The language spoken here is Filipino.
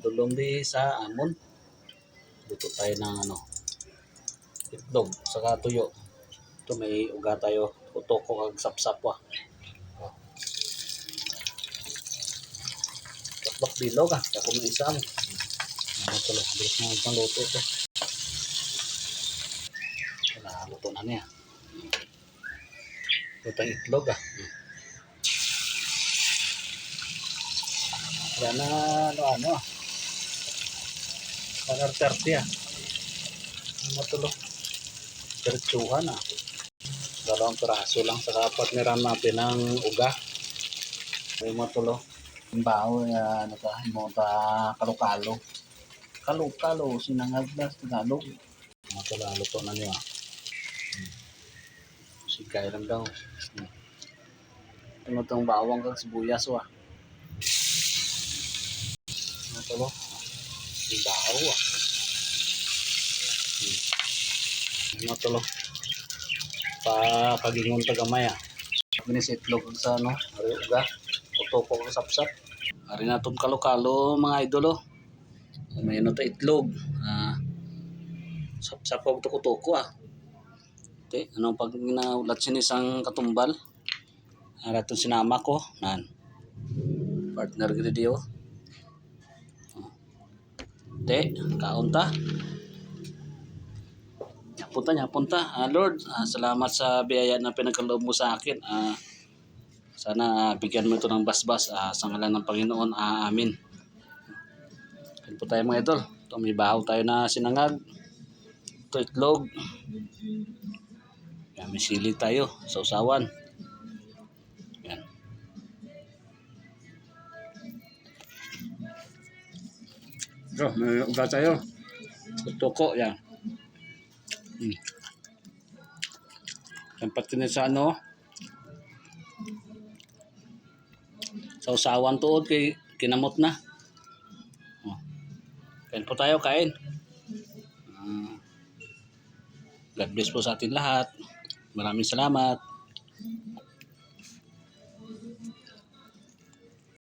dulong di sa amon. Luto tayo ng ano, itlog, saka tuyo. Ito may uga tayo, utoko kag sapsap wa. Tatlok bilog ah, ako may isa mo. Ano ito lang, bilis na itong luto ito. Wala, luto na niya. Luto itlog ah. Yan na ano ano ah. Panar 30 ah. Ano matulog? Diretsuhan ah. Dalawang piraso lang sa partneran natin ng uga. May matulog. Ang bao uh, ano ka, mo ta kalokalo. Kalokalo, sinangag na sa Tagalog. Matulog, luto na niya. Hmm. Sigay lang daw. Hmm. Ito itong bawang kag sibuyas wa. Ano to lo? Bahaw ah. Hmm. Ano to lo? Pa kagingon tagamay ah. Ini sa itlog sa ano, ari uga. Utoko ko sapsap. Ari na itong kalokalo mga idolo. May ano to itlog. Ah, sapsap ko tuko-tuko ah. Te, ano pag ginaulat sin isang katumbal? Ara to sinama ko, nan. Partner gid diyo. Te, kaunta. Punta niya, punta. Ah, Lord, ah, salamat sa biyaya na pinagkaloob mo sa akin. Ah, sana ah, bigyan mo ito ng basbas ah, sa ngalan ng Panginoon. Ah, amin. Yan po tayo mga idol. Ito, may bahaw tayo na sinangag. Ito itlog. Yan, may sili tayo sa usawan. Ito, may uga tayo. Tutuko, yan. Hmm. Tempat din sa ano. Sa usawan tuod kay kinamot na. Oh. Kain po tayo, kain. Ah. God bless po sa atin lahat. Maraming salamat.